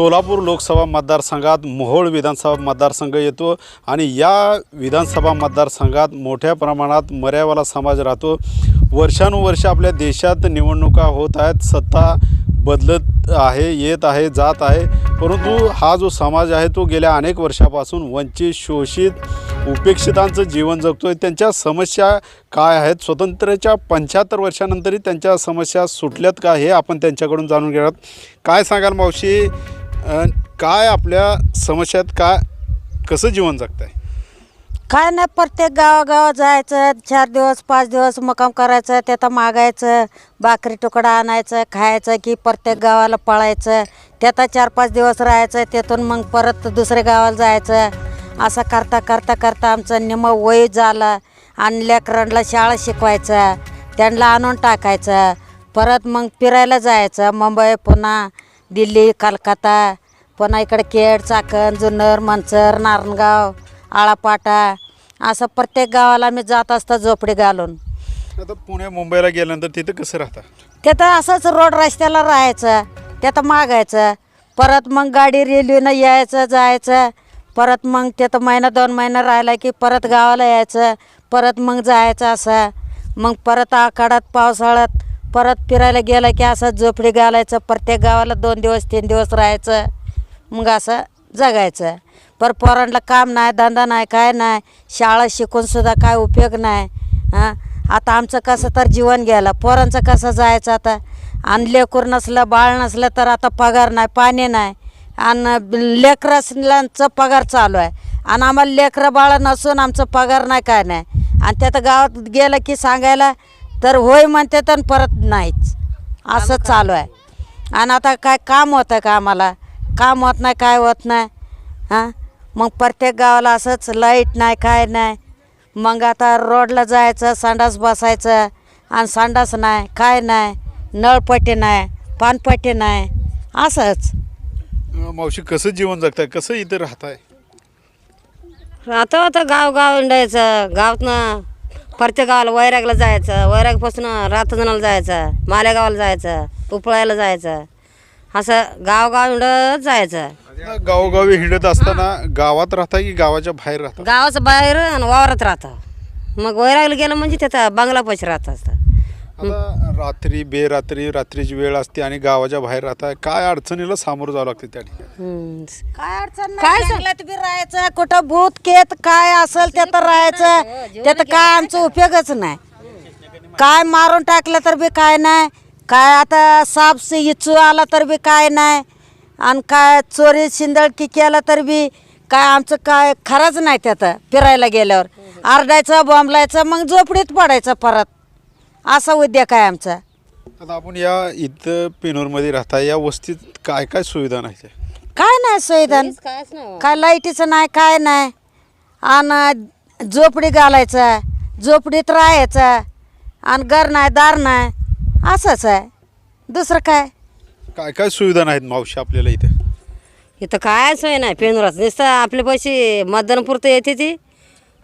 सोलापूर लोकसभा मतदारसंघात मोहोळ विधानसभा मतदारसंघ येतो आणि या विधानसभा मतदारसंघात मोठ्या प्रमाणात मर्यावाला समाज राहतो. वर्षानुवर्ष आपल्या देशात निवडणुका होत आहेत. सत्ता बदलत आहे येत आहे जात आहे. परंतु हा जो समाज आहे तो गेल्या अनेक वर्षापासून वंचित शोषित उपेक्षितांचं जीवन जगतो आहे त्यांच्या समस्या काय आहेत? स्वतंत्रच्या पंच्याहत्तर वर्षानंतरही त्यांच्या समस्या सुटल्यात का? हे आपण त्यांच्याकडून जाणून घेणार काय सांगाल मावशी? अन काय आपल्या समस्यात काय कसं जीवन जगताय? काय नाही प्रत्येक गावागावात जायचं चार दिवस पाच दिवस मुकाम करायचं त्यात मागायचं भाकरी तुकडा आणायचं खायचं की प्रत्येक गावाला पळायचं. त्यात चार पाच दिवस राहायचं त्यातून मग परत दुसऱ्या गावाला जायचं. असं करता करता करता आमचं निम वय झालं. आणि लेकरांना शाळा शिकवायचं त्यांना आणून टाकायचं. परत मग फिरायला जायचं मुंबई पुन्हा दिल्ली कलकत्ता. पुन्हा इकडे केड चाकण जुन्नर मंचर नारायणगाव आळापाटा असं प्रत्येक गावाला मी जात असतं झोपडी घालून. आता पुणे मुंबईला गेल्यानंतर तिथं कसं राहता? तिथं असंच रोड रस्त्याला राहायचं त्यात मागायचं परत मग गाडी रेल्वेनं यायचं जायचं परत मग तिथं महिना दोन महिना राहिला की परत गावाला यायचं परत मग जायचं असं मग परत आखाडात पावसाळ्यात परत फिरायला गेलं की असं झोपडी घालायचं प्रत्येक गावाला दोन दिवस तीन दिवस राहायचं. मग असं जगायचं. पर पोरांना काम नाही धंदा नाही काय नाही. शाळा शिकूनसुद्धा काय उपयोग नाही. हां? आता आमचं कसं तर जीवन गेलं. पोरांचं कसं जायचं आता? आणि लेकूर नसलं बाळ नसलं तर आता पगार नाही पाणी नाही. आणि लेकरांचं पगार चालू आहे. आणि आम्हाला लेकरं बाळं नसून आमचं पगार नाही काय नाही. आणि त्यात गावात गेलं की सांगायला तर होय म्हणते तर परत नाहीच. असं चालू आहे. आणि आता काय काम होतं का आम्हाला? काम होत नाही काय होत नाही. हां? मग प्रत्येक गावाला असंच लाइट नाही काय नाही. मग आता रोडला जायचं संडास बसायचं आणि संडास नाही काय नाही. नळपट्टी नाही पानपट्टी नाही असंच. मावशी कसं जीवन जगताय? कसं इथं राहताय? आता आता गाव गाव हिंडायचं. गावातनं प्रत्येक गावाला वैरागला जायचं. वैरागपासून रातजणाला जायचं. मालेगावाला जायचं. उपळायला जायचं. असं गावगाव हिंडत जायचं. गावोगावी हिंडत असताना गावात राहता की गावाच्या बाहेर राहता? गावाचं बाहेर आणि वावरात राहतं. मग वैरागला गेलं म्हणजे तिथं बंगला पैसे राहत असतं आता रात्री बेरात्री रात्रीची वेळ असते आणि गावाच्या बाहेर राहताय काय अडचणीला सामोरं जावं लागते त्या ठिकाणी. काय अडचण काय बी राहायचं कुठं भूत केत काय असेल त्यात राहायचं. त्यात काय आमचा उपयोगच नाही. काय मारून टाकलं तर बी काय नाही. काय आता साप इचू आला तर बी काय नाही. आणि काय चोरी शिंदळकी केलं तर बी काय आमचं काय खरंच नाही त्यात फिरायला गेल्यावर. आरडायचं बॉम्बलायचं मग झोपडीत पडायचं परत. असा उद्योग आहे आमचा. आता आपण या इथं पेनूरमध्ये राहता या वस्तीत काय काय सुविधा नाही त्या? काय नाही सुविधान नाही काय लाईटीचं नाही काय नाही. आणि झोपडी घालायचं झोपडीत राहायचं. आणि घर नाही दार नाही. असंच आहे. दुसरं काय? काय काय सुविधा नाहीत मावशी आपल्याला इथं? इथं काय सोय नाही पेनुरात. नुसतं आपले पैसे मतदानपुरतं येते ती.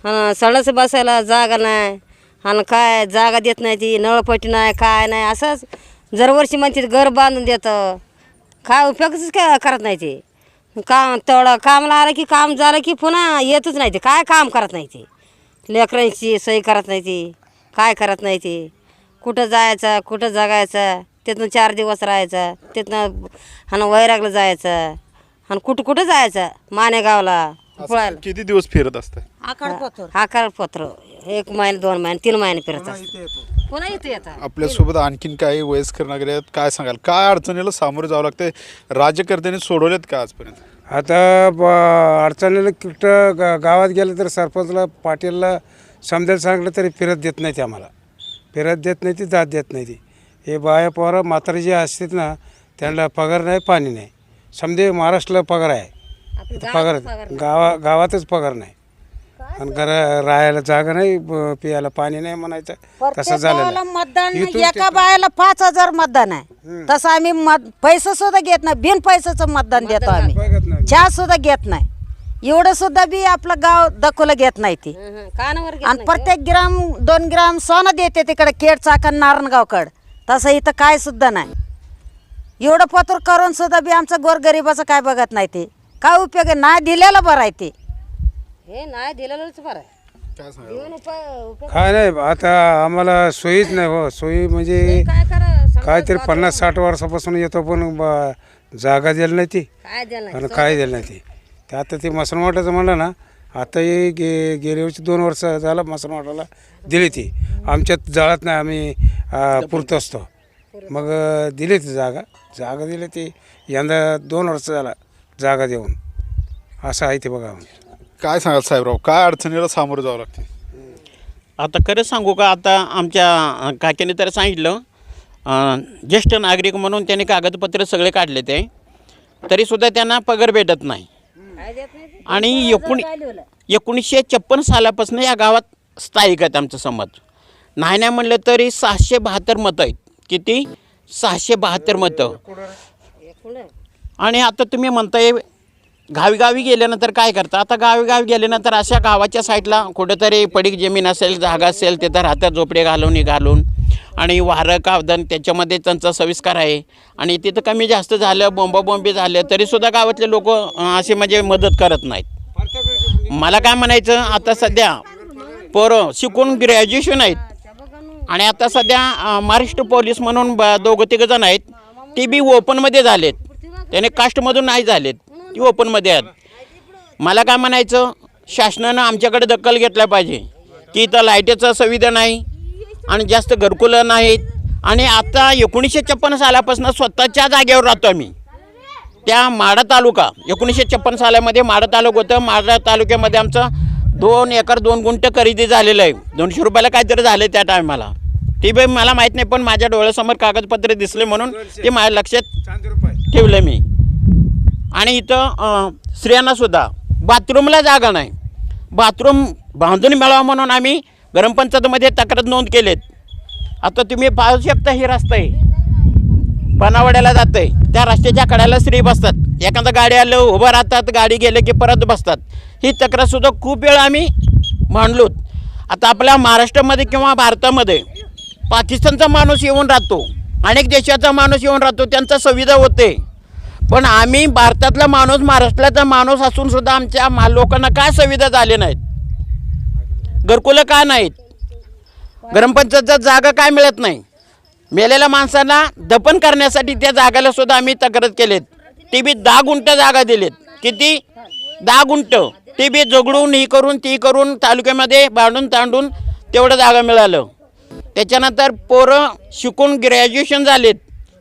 आणि सडस बसायला जागा नाही. आणि काय जागा देत नाही ती नळपट्टी नाही काय नाही असंच. दरवर्षी म्हणते घर बांधून देतं. काय उपयोगच काय करत नाही ते. काम तेवढं कामला आलं की काम झालं की पुन्हा येतच नाही ते. काय काम करत नाही ते? लेकरांची सोय करत नाही ती. काय करत नाही ती? कुठं जायचं कुठं जगायचं तिथनं चार दिवस राहायचं तिथनं आणि वैरागला जायचं आणि कुठं कुठं जायचं? मानेगावला पळायला. किती दिवस फिरत असताय? आकडपत्र हा. कागदपत्र एक महिने दोन महिने तीन महिने फिरत असतं पुन्हा इथे येतात. आपल्यासोबत आणखीन काही वयस्कर नागरिक आहेत काय सांगाल? काय अडचणीला सामोरं जावं लागतंय? राज्यकर्त्यांनी सोडवलेत का आजपर्यंत? आता ब अडचणीला कुठं गा गावात गेलं तर सरपंचला पाटीलला समजायला सांगलं तरी फिरत देत नाही ते आम्हाला. फिरत देत नाही ती जात देत नाही ती. हे बाया पोरं म्हातारे जे असतात ना त्यांना पगार नाही पाणी नाही. समजे महाराष्ट्राला पगार आहे. पगार गावा गावातच पगार नाही. आणि घरा राहायला जागा नाही ब- पियाला पाणी नाही म्हणायचं. तसं आहे. मतदान एका बायाला पाच हजार मतदान आहे. तसं आम्ही मत पैसे सुद्धा घेत नाही. बिन पैशाचं मतदान देतो आम्ही. चहा सुद्धा घेत नाही. एवढं सुद्धा बी आपलं गाव दखल घेत नाही ती. कानावर घेत आणि नाही. प्रत्येक ग्राम दोन ग्राम सोनं देते तिकडे केड चाकण नारायणगावकड तसं इथं काय सुद्धा नाही. एवढं पत्र करून सुद्धा बी आमचं गोरगरिबाचं काय बघत नाही ते. काय उपयोग आहे? नाही दिलेलं बरं आहे ते. हे नाही दिलेलंच बरं आहे. देऊन काय नाही आता आम्हाला सोयीच नाही हो. सोयी म्हणजे काय करा समजा काहीतरी पन्नास साठ वर्षापासून येतो पण ब- जागा दिली नाही ती. काय आणि काय दिलं नाही ती. ते आता ते मसनवाटाचं म्हणलं ना आता हे गे गेल्या वर्षी दोन वर्ष झालं मसनवाटाला दिली ती. आमच्यात जाळत नाही आम्ही पुरत असतो. मग दिली ती जागा. जागा दिली ती यंदा दोन वर्ष झाला जागा देऊन. असं आहे ते बघा. काय सांगाल साहेबराव? काय अडचणीला सामोरं जावं लागते? आता खरं सांगू का आता आमच्या अ, काक्याने तर सांगितलं ज्येष्ठ नागरिक म्हणून त्यांनी कागदपत्र सगळे काढले ते. तरीसुद्धा त्यांना पगार भेटत नाही? आणि एकोणी एकोणीसशे छप्पन सालापासून या गावात स्थायिक आहेत आमचं समाज. नाही नाही म्हणलं तरी सहाशे बहात्तर मतं आहेत. किती? सहाशे बहात्तर मतं. आणि आता तुम्ही म्हणताय गावीगावी गेल्यानंतर काय करतात आता गावीगावी गेल्यानंतर अशा गावाच्या साईडला कुठंतरी पडीक जमीन असेल जागा असेल तिथं राहतात झोपडे घालून घालून. आणि वारं कावदन त्याच्यामध्ये त्यांचा सविस्कार आहे. आणि तिथं कमी जास्त झालं बोंबाबोंबी झालं तरीसुद्धा गावातले लोक असे म्हणजे मदत करत नाहीत. मला काय म्हणायचं आता सध्या पोरं शिकून ग्रॅज्युएशन आहेत. आणि आता सध्या महाराष्ट्र पोलीस म्हणून ब दोघं तिघं जण आहेत. ते बी ओपनमध्ये झालेत. त्याने कास्टमधून नाही झालेत. ती ओपनमध्ये आहेत. मला काय म्हणायचं? शासनानं आमच्याकडे दखल घेतला पाहिजे. की इथं लाईटीचा सुविधा नाही आणि जास्त घरकुलं नाहीत. आणि आता एकोणीसशे छप्पन्न सालापासून स्वतःच्या जागेवर राहतो आम्ही. त्या माडा तालुका एकोणीसशे छप्पन सालामध्ये माडा तालुका होतं. माडा तालुक्यामध्ये आमचं दोन एकर दोन गुंठ खरेदी झालेलं आहे. दोनशे रुपयाला काहीतरी झालं त्या टायमाला ते बी मला माहीत नाही पण माझ्या डोळ्यासमोर कागदपत्रे दिसले म्हणून ते माझ्या लक्षात ठेवलं मी. आणि इथं स्त्रियांनासुद्धा बाथरूमला जागा नाही. बाथरूम बांधून मिळावा म्हणून आम्ही ग्रामपंचायतमध्ये तक्रार नोंद केलेत. आता तुम्ही पाहू शकता ही रस्ता. आहे बनावड्याला जातं आहे त्या रस्त्याच्या कड्याला स्त्री बसतात. एखादा गाडी आलं उभं राहतात गाडी गेलं की परत बसतात. ही तक्रारसुद्धा खूप वेळा आम्ही मांडलोत. आता आपल्या महाराष्ट्रामध्ये किंवा भारतामध्ये पाकिस्तानचा माणूस येऊन राहतो. अनेक देशाचा माणूस येऊन राहतो. त्यांचा सुविधा होते. पण आम्ही भारतातला माणूस महाराष्ट्राचा माणूस असून सुद्धा आमच्या मा लोकांना काय सुविधा झाल्या नाहीत? घरकुलं का नाहीत? ग्रामपंचायतचा जागा काय मिळत नाही? मेलेल्या माणसांना दफन करण्यासाठी त्या जागाला सुद्धा आम्ही तक्रार केलेत. ती बी दहा गुंठ जागा दिलेत. किती? दहा गुंठ. ती बी झगडून ही करून ती करून तालुक्यामध्ये बांधून तांडून तेवढं जागा मिळालं. त्याच्यानंतर पोरं शिकून ग्रॅज्युएशन झालेत.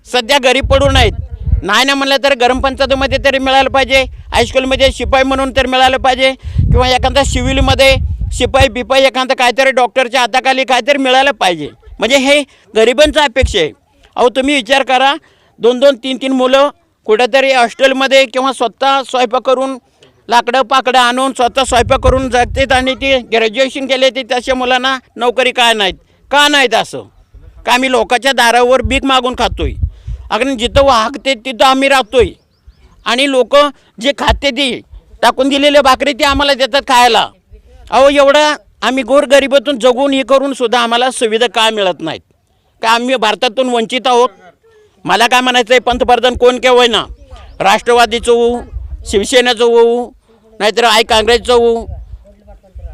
सध्या घरी पडून आहेत नाही ना म्हणलं तर ग्रामपंचायतीमध्ये तरी मिळालं पाहिजे हायस्कूलमध्ये शिपाई म्हणून तर मिळालं पाहिजे किंवा एखादा सिव्हिलमध्ये शिपाई बिपाई एखादं काहीतरी डॉक्टरच्या हाताखाली काहीतरी मिळालं पाहिजे. म्हणजे हे गरिबांचा अपेक्षा आहे. अहो तुम्ही विचार करा दोन दोन तीन तीन मुलं कुठेतरी हॉस्टेलमध्ये किंवा स्वतः स्वयंपाक करून लाकडं पाकडं आणून स्वतः स्वयंपाक करून जगतात आणि ती ग्रॅज्युएशन केले ते तशा मुलांना नोकरी काय नाहीत? का नाहीत असं? का आम्ही लोकांच्या दारावर भीक मागून खातोय? अगदी जिथं वाहकते तिथं आम्ही राहतोय. आणि लोक जे खाते ती टाकून दिलेले भाकरी ते आम्हाला देतात खायला. अहो एवढं आम्ही गोरगरिबातून जगून हे करून सुद्धा आम्हाला सुविधा का मिळत नाहीत? का आम्ही भारतातून वंचित आहोत? मला काय म्हणायचं आहे पंतप्रधान कोण केव्हा ना? राष्ट्रवादीचं होऊ शिवसेनेचं होऊ नाहीतर आय काँग्रेसचं होऊ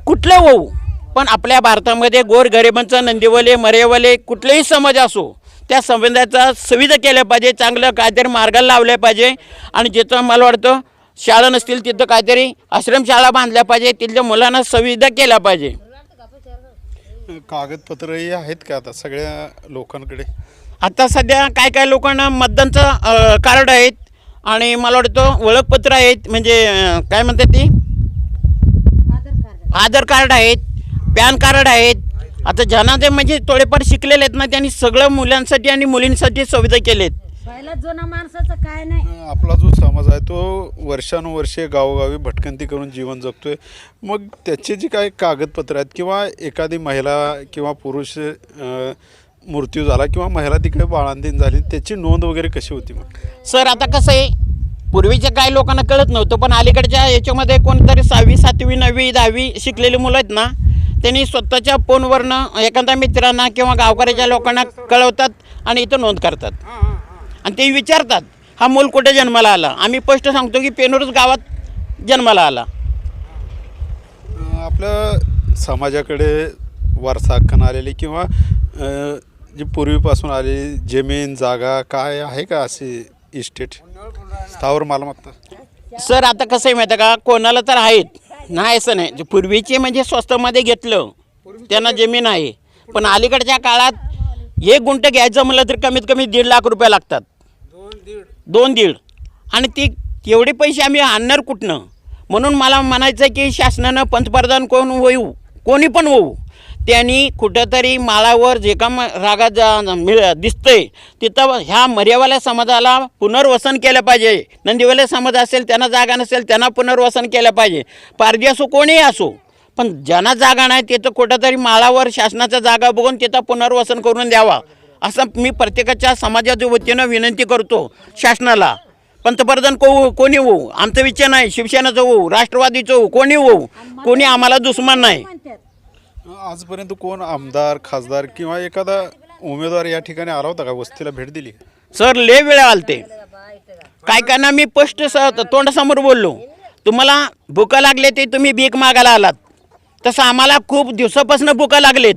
कुठलं होऊ? पण आपल्या भारतामध्ये गोरगरिबांचं नंदीवले मरेवले कुठलेही समाज असो त्या समाजाचा सुविधा केल्या पाहिजे चांगलं काहीतरी मार्गाला लावल्या पाहिजे. आणि जिथं मला वाटतं शाळा नसतील तिथं काहीतरी आश्रमशाळा बांधल्या पाहिजे तिथल्या मुलांना सुविधा केल्या पाहिजे. कागदपत्रही आहेत का आता सगळ्या लोकांकडे? आता सध्या काय काय लोकांना मतदानचं कार्ड आहेत आणि मला वाटतं ओळखपत्र आहेत म्हणजे काय म्हणतात ती? आधार कार्ड आहेत पॅन कार्ड आहेत आता ज्यांना ते म्हणजे थोडेफार शिकलेले आहेत ना त्यांनी सगळं मुलांसाठी आणि मुलींसाठी सुविधा केलेत. पहिला जुना माणसाचं काय नाही. आपला जो समाज आहे तो वर्षानुवर्षे गावोगावी भटकंती करून जीवन जगतोय. मग त्याचे जी काही कागदपत्र आहेत किंवा एखादी महिला किंवा पुरुष अ, मृत्यू झाला किंवा महिला तिकडे बाळांतीन झाली त्याची नोंद वगैरे कशी होती मग? सर आता कसं आहे पूर्वीच्या काही लोकांना कळत नव्हतं पण अलीकडच्या याच्यामध्ये कोणतरी सहावी सातवी नववी दहावी शिकलेली मुलं आहेत ना त्यांनी स्वतःच्या फोनवरनं एखाद्या मित्रांना किंवा गावकऱ्याच्या लोकांना कळवतात आणि इथं नोंद करतात. आणि ते विचारतात हा मूल कुठे जन्माला आला? आम्ही स्पष्ट सांगतो की पेनूरच गावात जन्माला आला. आपल्या समाजाकडे वारसा हक्कानं आलेली किंवा जी पूर्वीपासून आलेली जमीन जागा काय आहे का अशी इस्टेट स्थावर मालमत्ता? सर आता कसं आहे माहिती आहे का? कोणाला तर आहेत. नाही असं नाही. जे पूर्वीचे म्हणजे स्वस्तामध्ये घेतलं त्यांना जमीन आहे. पण अलीकडच्या काळात एक गुंठ घ्यायचं म्हणलं तर कमीत कमी दीड लाख रुपये लागतात. दोन दीड. आणि ती एवढे पैसे आम्ही आणणार कुठनं? म्हणून मला म्हणायचं आहे की शासनानं पंतप्रधान कोण होऊ? कोणी पण होऊ? त्यांनी कुठंतरी माळावर जे काम रागा जा मिळ दिसतंय तिथं ह्या मर्यावाल्या समाजाला पुनर्वसन केलं पाहिजे. नंदीवाले समाज असेल त्यांना जागा नसेल त्यांना पुनर्वसन केलं पाहिजे. पारधी असो कोणीही असो पण ज्यांना जागा नाही तिथं कुठंतरी माळावर शासनाचा जागा बघून तिथं पुनर्वसन करून द्यावा. असं मी प्रत्येकाच्या समाजाच्या वतीनं विनंती करतो शासनाला. पंतप्रधान को कोणी होऊ? आमचा विचार नाही. शिवसेनाचं होऊ? राष्ट्रवादीचं होऊ? कोणी होऊ? कोणी आम्हाला दुश्मन नाही. आजपर्यंत कोण आमदार खासदार किंवा एखादा उमेदवार या ठिकाणी आला होता का? वस्तीला भेट दिली सर लय वेळ आलते. काय काय मी स्पष्ट स तोंडासमोर बोललो. तुम्हाला भुका लागले ते तुम्ही भीक मागायला आलात. तसं आम्हाला खूप दिवसापासून भुका लागलेत.